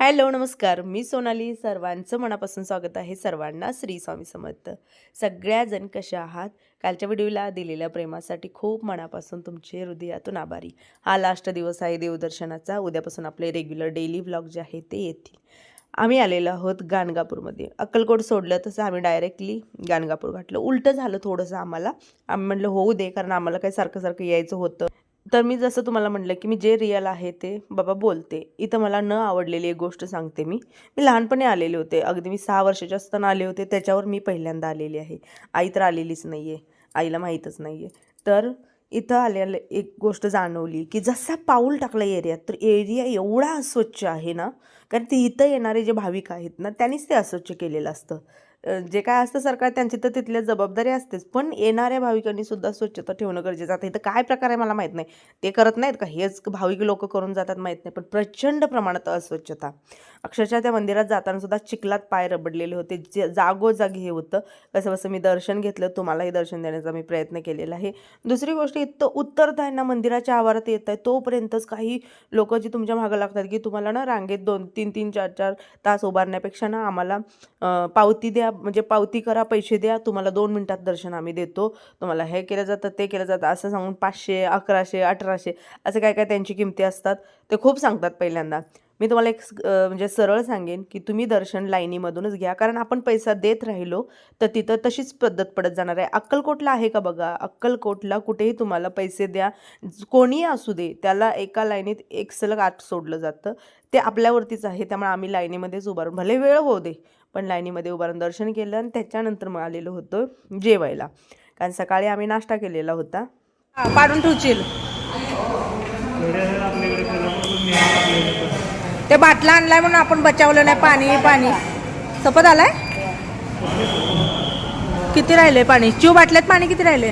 Hello नमस्कार. मी सोनाली. सर्वांचं मनापासून स्वागत आहे सर्वांना श्री स्वामी समर्थ. सगळ्याजण कशा आहात? कालच्या व्हिडिओला दिलेल्या प्रेमासाठी खूप मनापासून तुमचे हृदयातून आभारी. हा लास्ट दिवस आहे देवदर्शनाचा. उद्यापासून आपले रेग्युलर डेली व्लॉग जे आहे ते येतील. आम्ही आलेलो आहोत गाणगापूरमध्ये. अक्कलकोट सोडलं तसं आम्ही डायरेक्टली गाणगापूर घातलं. उलटं झालं थोडंसं आम्हाला. आम्ही म्हटलं होऊ दे कारण आम्हाला काही सारखं सारखं यायचं होतं. तर मी जसं तुम्हाला म्हटलं की मी जे रिअल आहे ते बाबा बोलते. इथं मला न आवडलेली एक गोष्ट सांगते मी. मी लहानपणी आलेले होते. अगदी मी सहा वर्षाचे असताना आले होते. त्याच्यावर मी पहिल्यांदा आलेली आहे. आई तर आलेलीच नाही आहे आईला माहीतच नाही आहे तर इथं आलेलं एक गोष्ट जाणवली की जसा पाऊल टाकला एरियात तर एरिया एवढा अस्वच्छ आहे ना कारण ते इथं येणारे जे भाविक आहेत ना त्यांनीच ते अस्वच्छ केलेलं असतं. जे काय असतं सरकार त्यांची तर तिथल्या जबाबदारी असतेच. पण येणाऱ्या भाविकांनी सुद्धा स्वच्छता ठेवणं गरजेचं आता इथं काय प्रकार आहे मला माहीत नाही. ते करत नाहीत का? हेच भाविक लोक करून जातात माहीत नाही. पण प्रचंड प्रमाणात अस्वच्छता. अक्षरशः त्या मंदिरात जाताना सुद्धा चिखलात पाय रबडलेले होते. जे जागोजागी हे होतं. कसं कसं मी दर्शन घेतलं. तुम्हालाही दर्शन देण्याचा मी प्रयत्न केलेला आहे. दुसरी गोष्ट इथं उत्तरताना मंदिराच्या आवारात येत आहे. तोपर्यंतच काही लोक जी तुमच्या मागं लागतात की तुम्हाला ना रांगेत दोन तीन तीन चार चार तास उभारण्यापेक्षा ना आम्हाला पावती द्या. म्हणजे पावती करा पैसे द्या तुम्हाला दोन मिनटात दर्शन आम्ही देतो. तुम्हाला हे केलं जातं ते केलं जातं असं सांगून पाचशे अकराशे अठराशे असं काय काय त्यांची किमती असतात ते खूप सांगतात पहिल्यांदा. मी तुम्हाला एक म्हणजे सरळ सांगेन की तुम्ही दर्शन लाईनीमधूनच घ्या कारण आपण पैसा देत राहिलो तर तिथं तशीच पद्धत पडत जाणार आहे. अक्कलकोटला आहे का बघा? अक्कलकोटला कुठेही तुम्हाला पैसे द्या. कोणीही असू दे त्याला एका लाईनीत एक सलग आत सोडलं जातं. ते आपल्यावरतीच आहे त्यामुळे आम्ही लाईनीमध्येच उभारून भले वेळ होऊ दे पण लाईनीमध्ये उभारून दर्शन केलं आणि त्याच्यानंतर मग आलेलो होतो जेवायला. कारण सकाळी आम्ही नाश्ता केलेला होता. पाडून ठेवशील. ते बाटला आणलाय म्हणून आपण बचावलं नाही. पाणी पाणी. सपत आलाय? किती राहिले पाणी? चिव बाटल्यात पाणी किती राहिले?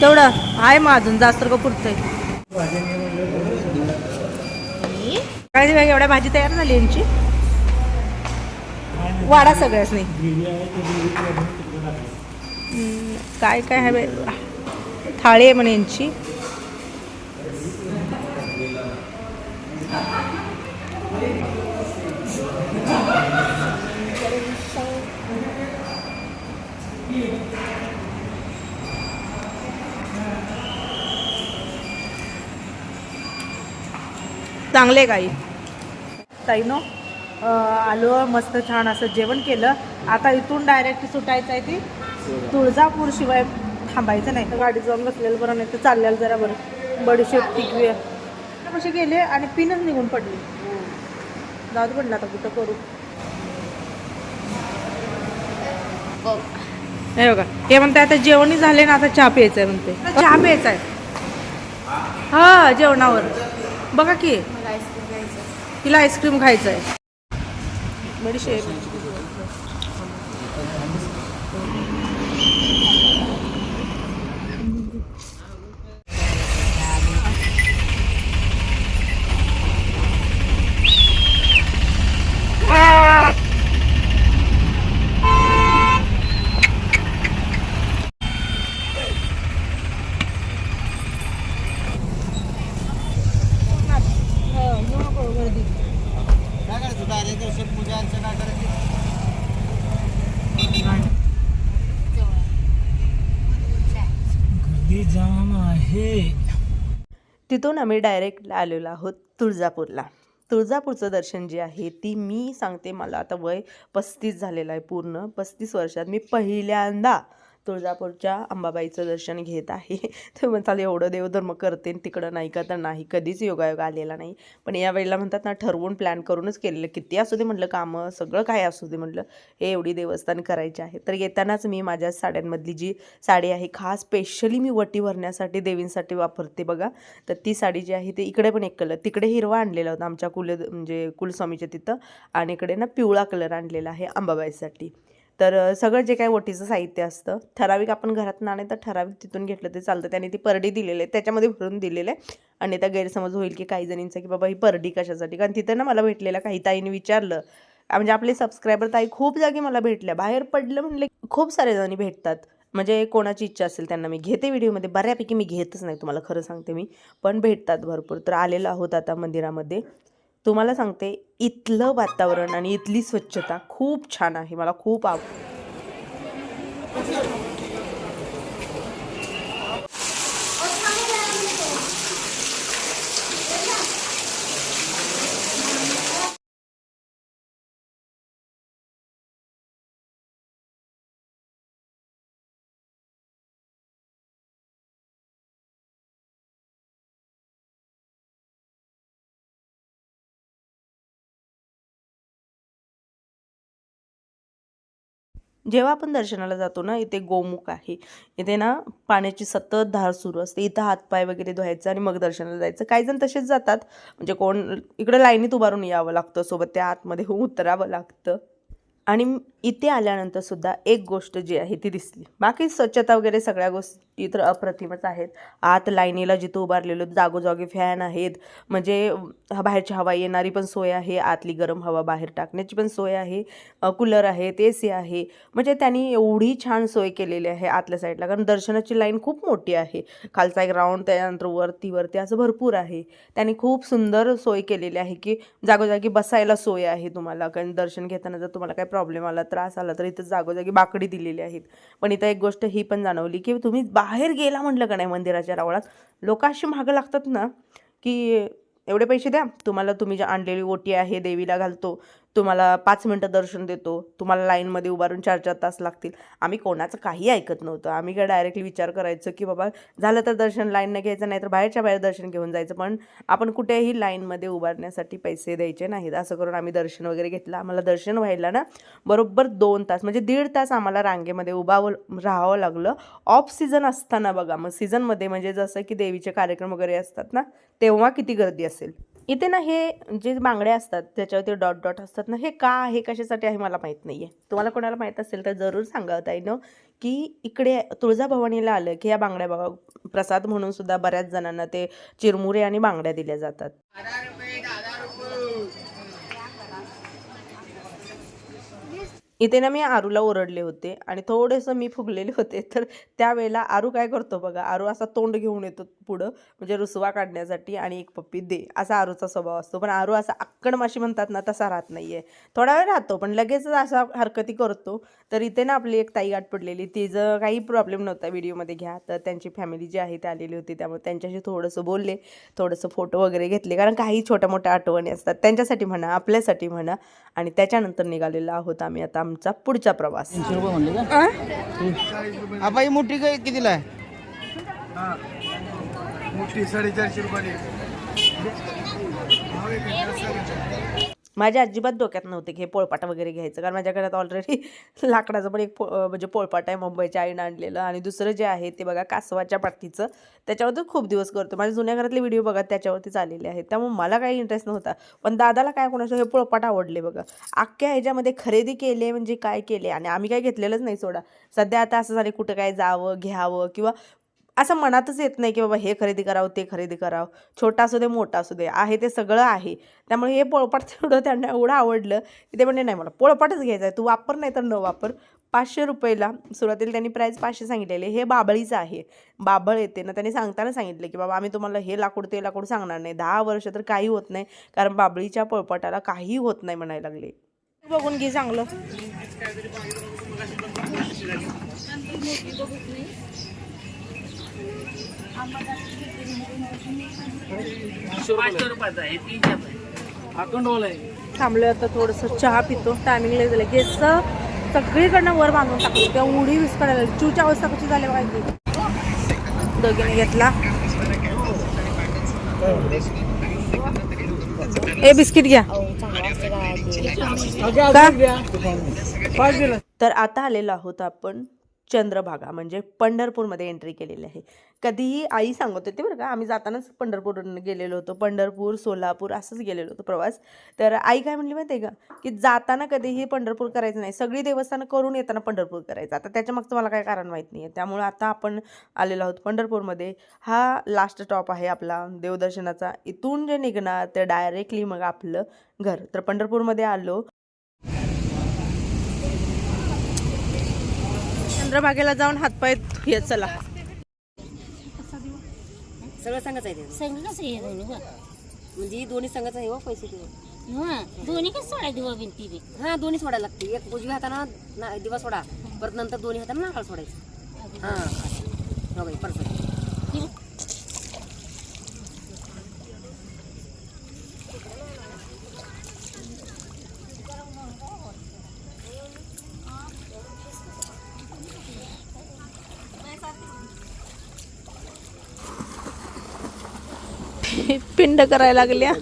तेवढं. आहे मग अजून जास्त का पुरतंय? काय एवढ्या भाजी तयार झाली यांची. वाडा सगळ्याच नाही. काय काय हवे? थाळी आहे म्हणे यांची. चांगले काही. ताईनो आलो मस्त छान असं जेवण केलं. आता इथून डायरेक्ट सुटायचं आहे ती तुळजापूर शिवाय थांबायचं नाही. तर गाडी जाऊन बसलेलं बरं नाही तर चाललेलं जरा बरं. बडीशेप टिकवे कसे गेले आणि पिनच निघून पडली. जाऊ पडलं आता कुठं करू. हे बघा हे म्हणते आता जेवणही झाले ना आता चहा प्यायचं आहे म्हणते. आता चहा प्यायचा आहे हा जेवणावर. बघा की. तिला आईस्क्रीम खायचं आहे बडीशेप पूजा अर्चना करायची गर्दी जाम आहे. तिथून आम्ही डायरेक्ट आलेलो आहोत तुळजापूरला. तुळजापूरचं दर्शन जे आहे ती मी सांगते मला आता वय पस्तीस झालेलं आहे पूर्ण. पस्तीस वर्षात मी पहिल्यांदा तुळजापूरच्या अंबाबाईचं दर्शन घेत आहे. तर म्हणताल एवढं देवधर्म करते आणि तिकडं नाही का तर नाही कधीच योगायोग आलेला नाही. पण या वेळेला म्हणतात ना ठरवून प्लॅन करूनच केलेलं. किती असू दे म्हटलं कामं सगळं काय असू दे म्हटलं हे एवढी देवस्थान करायची आहे. तर येतानाच मी माझ्या साड्यांमधली जी साडी आहे खास स्पेशली मी वटी भरण्यासाठी देवींसाठी वापरते बघा. तर ती साडी जी आहे ती इकडे पण एक कलर तिकडे हिरवा आणलेला होता आमच्या कुल म्हणजे कुलस्वामीच्या तिथं. आणि इकडे ना पिवळा कलर आणलेला आहे अंबाबाईसाठी. तर सगळं जे काय ओटीचं साहित्य असतं ठराविक आपण घरात नाणे तर ठराविक तिथून घेतलं ते चालतं. त्याने ती परडी दिलेली आहे त्याच्यामध्ये भरून दिलेलं आहे. आणि त्या गैरसमज होईल की काही जणींचा की बाबा ही परडी कशासाठी? कारण तिथं ना मला भेटलेल्या काही ताईने विचारलं. म्हणजे आपले सबस्क्रायबर ताई खूप जागी मला भेटल्या. बाहेर पडलं म्हणले खूप सारे जणी भेटतात. म्हणजे कोणाची इच्छा असेल त्यांना मी घेते व्हिडिओमध्ये. बऱ्यापैकी मी घेतच नाही तुम्हाला खरं सांगते मी. पण भेटतात भरपूर. तर आलेलो आहोत आता मंदिरामध्ये. तुम्हाला सांगते इथलं वातावरण आणि इथली स्वच्छता खूप छान आहे. मला खूप आव जेव्हा आपण दर्शनाला जातो ना इथे गोमुख आहे. इथे ना पाण्याची सतत धार सुरू असते. इथं हातपाय वगैरे धुवायचं आणि मग दर्शनाला जायचं. काही जण तसेच जातात. म्हणजे कोण इकडे लाईनीत उभारून यावं लागतं. सोबत त्या आतमध्ये उतरावं लागतं. आणि इथे आल्यानंतर सुद्धा एक गोष्ट जी आहे ती दिसली. बाकी स्वच्छता वगैरे सगळ्या गोष्टी तर अप्रतिमच आहेत. आत लाईनीला जिथं उभारलेलो जागोजागी फॅन आहेत म्हणजे बाहेरची हवा येणारी पण सोय आहे आतली गरम हवा बाहेर टाकण्याची पण सोय आहे कूलर आहे ए सी आहे. म्हणजे त्यांनी एवढी छान सोय केलेली आहे आतल्या साईडला कारण दर्शनाची लाईन खूप मोठी आहे. खालचा एक राऊंड त्यानंतर वरती वरती असं भरपूर आहे. त्यांनी खूप सुंदर सोय केलेली आहे की जागोजागी बसायला सोय आहे तुम्हाला कारण दर्शन घेताना जर तुम्हाला काय प्रॉब्लेम आला त्रास आला तर इथं जागोजागी बाकडी दिलेली आहेत. पण इथं एक गोष्ट ही पण जाणवली की तुम्ही बाहेर गेला म्हटलं का नाही मंदिराच्या रावळात? लोक अशी मागं लागतात ना की एवढे पैसे द्या तुम्हाला तुम्ही जे आणलेली ओटी आहे देवीला घालतो तुम्हाला पाच मिनटं दर्शन देतो तुम्हाला लाईनमध्ये उभारून चार चार तास लागतील. आम्ही कोणाचं काही ऐकत नव्हतं. आम्ही काय डायरेक्टली विचार करायचं की बाबा झालं तर दर्शन लाईननं घ्यायचं नाही तर बाहेरच्या बाहेर दर्शन घेऊन जायचं. पण आपण कुठेही लाईनमध्ये उभारण्यासाठी पैसे द्यायचे नाहीत. असं करून आम्ही दर्शन वगैरे घेतलं. आम्हाला दर्शन व्हायला ना बरोबर दोन तास म्हणजे दीड तास आम्हाला रांगेमध्ये उभावं राहावं लागलं. ऑफ सीझन असताना बघा मग सीझनमध्ये म्हणजे जसं की देवीचे कार्यक्रम वगैरे असतात ना तेव्हा किती गर्दी असेल? इथे ना हे जे बांगड्या असतात त्याच्यावरती डॉट डॉट असतात ना हे का आहे कशासाठी आहे मला माहीत नाही आहे तुम्हाला कोणाला माहीत असेल तर जरूर सांगा ताईनं की इकडे तुळजाभवानीला आलं की या बांगड्या बघा प्रसाद म्हणून सुद्धा बऱ्याच जणांना ते चिरमुरे आणि बांगड्या दिल्या जातात. इथे ना मी आरूला ओरडले होते आणि थोडेसं मी फुगलेले होते. तर त्यावेळेला आरू काय करतो बघा आरू असा तोंड घेऊन येतो पुढं म्हणजे रुसवा काढण्यासाठी आणि एक पप्पी दे असा आरूचा स्वभाव असतो. पण आरू असा अक्कड माशी म्हणतात ना तसा राहत नाही आहे थोडा वेळ राहतो पण लगेचच असा हरकती करतो. तर इथे ना आपली एक ताई गाठ पडलेली तिचं काही प्रॉब्लेम नव्हता व्हिडिओमध्ये घ्या. तर त्यांची फॅमिली जी आहे ती आलेली होती. त्यामुळे त्यांच्याशी थोडंसं बोलले थोडंसं फोटो वगैरे घेतले. कारण काही छोट्या मोठ्या आठवणी असतात. त्यांच्यासाठी म्हणा आपल्यासाठी म्हणा. आणि त्याच्यानंतर निघालेलो आहोत आम्ही आता. आमचा पुढचा प्रवास. तीनशे रुपये म्हणले का? आबा ही मोठी काय कितीला आहे? मोठी साडेचारशे रुपये माझ्या अजिबात डोक्यात नव्हते की हे पोळपाट वगैरे घ्यायचं कारण माझ्या घरात ऑलरेडी लाकडाचं पण एक पो म्हणजे पोळपाट आहे मुंबईच्या आईनं आणलेलं. आणि दुसरं जे आहे ते बघा कासवाच्या पाठीचं. त्याच्यावरती खूप दिवस करतो. माझ्या जुन्या घरातले व्हिडिओ बघा त्याच्यावरतीच आलेले आहेत. त्यामुळे मला काही इंटरेस्ट नव्हता. पण दादाला काय कोणाचं हे पोळपाट आवडले बघा. अख्ख्या ह्याच्यामध्ये खरेदी केले म्हणजे काय केले? आणि आम्ही काय घेतलेलंच नाही सोडा. सध्या आता असं झालं कुठं काय जावं घ्यावं किंवा असं मनातच येत नाही की बाबा हे खरेदी करावं ते खरेदी करावं. छोटा असू दे मोठा असू दे आहे ते सगळं आहे. त्यामुळे हे पोळपाट तेवढं त्यांना एवढं आवडलं की ते म्हणजे नाही मला पोळपाटच घ्यायचा आहे. तू वापर नाही तर न वापर. पाचशे रुपयाला सुरुवातीला त्यांनी प्राईस पाचशे सांगितलेले. हे बाबळीचं आहे. बाबळ येते. ना त्यांनी सांगताना सांगितलं की बाबा आम्ही तुम्हाला हे लाकूड ते लाकूड सांगणार नाही. दहा वर्ष तर काही होत नाही. कारण बाबळीच्या पोळपाटाला काही होत नाही म्हणायला लागले. बघून घे चांगलं. पाचशे रुपयाचा आहे तीनशे अकाउंट वाला आहे. थांबलं आता थोडंसं चहा पितो. टायमिंगला झालं गेस सगळीकडनं वर बांधून टाकलं. तेव्हा उडी विस्कडायला चूची अवस्था कशी झाली पाहिजे दोघीने घेतला. ए बिस्किट घ्या? तर आता आलेलो आहोत आपण चंद्रभागा म्हणजे पंढरपूरमध्ये एंट्री केलेली आहे. कधीही आई सांगत होती बरं का आम्ही जातानाच पंढरपूर गेलेलो होतो. पंढरपूर सोलापूर असंच गेलेलो होतो प्रवास. तर आई काय म्हणली माहिती आहे का की जाताना कधीही पंढरपूर करायचं नाही. सगळी देवस्थानं करून येताना पंढरपूर करायचं. आता त्याच्या मागचं मला काय कारण माहीत नाही आहे त्यामुळं आता आपण आलेलो आहोत पंढरपूरमध्ये. हा लास्ट स्टॉप आहे आपला देवदर्शनाचा. इथून जे निघणार ते डायरेक्टली मग आपलं घर. तर पंढरपूरमध्ये आलो. चंद्रभागेला जाऊन हातपाय धुया चला. सगळं सांगायचं आहे ते. हे दोन्ही म्हणजे दोन्ही संघाचा आहे हो पैसे हं, दोन्ही कसं सोडायची दिवा भिंती बी? हा दोन्ही सोडायला लागते. एक उजव्या हाताना ना- दिवा सोडा. परत नंतर दोन्ही हाताना नारळ सोडायचं. हा. हो बाई परत पिंड करायला लागल्या.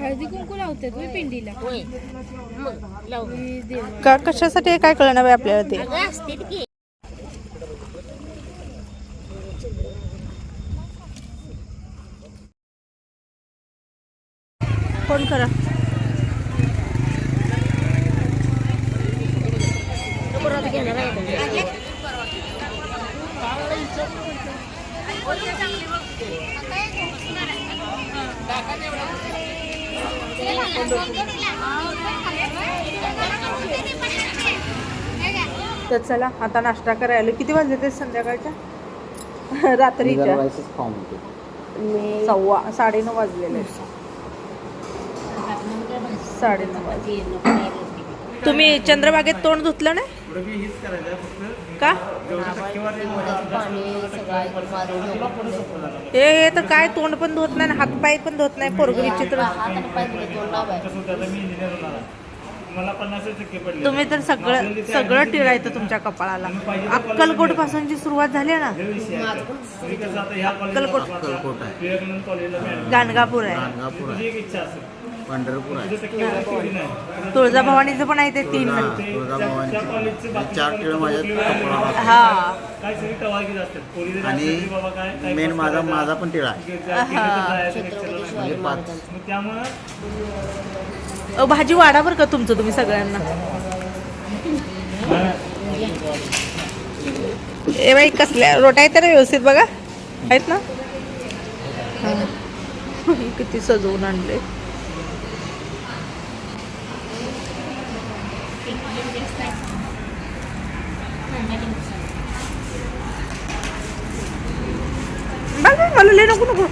हळदी कुंकू होय पिंडीला. का कशासाठी काय कळणार आपल्याला ते? फोन करा. तर चला आता नाश्ता करायला किती वाजले ते संध्याकाळच्या? रात्रीच्या. सव्वा साडेनऊ वाजलेले साडेनऊ वाजले. तुम्ही चंद्रबागेत तोंड धुतलं नाही? का? हे हे तर काय तोंड पण धुत नाही आणि हातपाय पण धुत नाही पोरग विचित्र. तुम्ही तर सगळं सगळं टिळायचं तुमच्या कपाळाला. अक्कलकोट पासूनची सुरुवात झाली ना? अक्कलकोट. गाणगापूर आहे. गाणगापूर आहे. पंढरपूर आहे. तुळजाभवानीचं पण आहे ते तीन. तुळजाभवानी चार किलो माझ्या हा. आणि मेन माझा माझा पण टिळा आहे. म्हणजे पाच. भाजी वाढा बरं का तुमचं तुम्ही सगळ्यांना. ए बाई कसल्या रोटा आहेत तर व्यवस्थित बघा. आहेत ना? किती सजवून आणले बघ मला लय नको नको.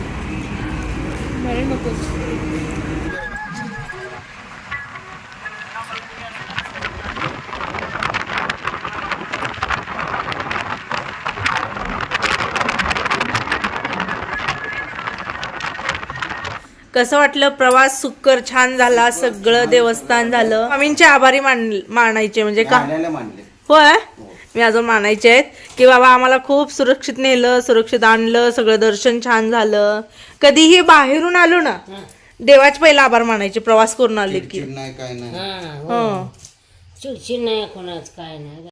कसं वाटलं? प्रवास सुकर छान झाला सगळं देवस्थान झालं. स्वामींचे आभारी मान मानायचे म्हणजे का? होय? मी अजून मानायचे आहेत. की बाबा आम्हाला खूप सुरक्षित नेलं सुरक्षित आणलं सगळं दर्शन छान झालं. कधीही बाहेरून आलो ना देवाचे पहिला आभार मानायचे प्रवास करून आले की. काय नाही. हा. हं. चिडचिड नाही कोणाच काय नाही.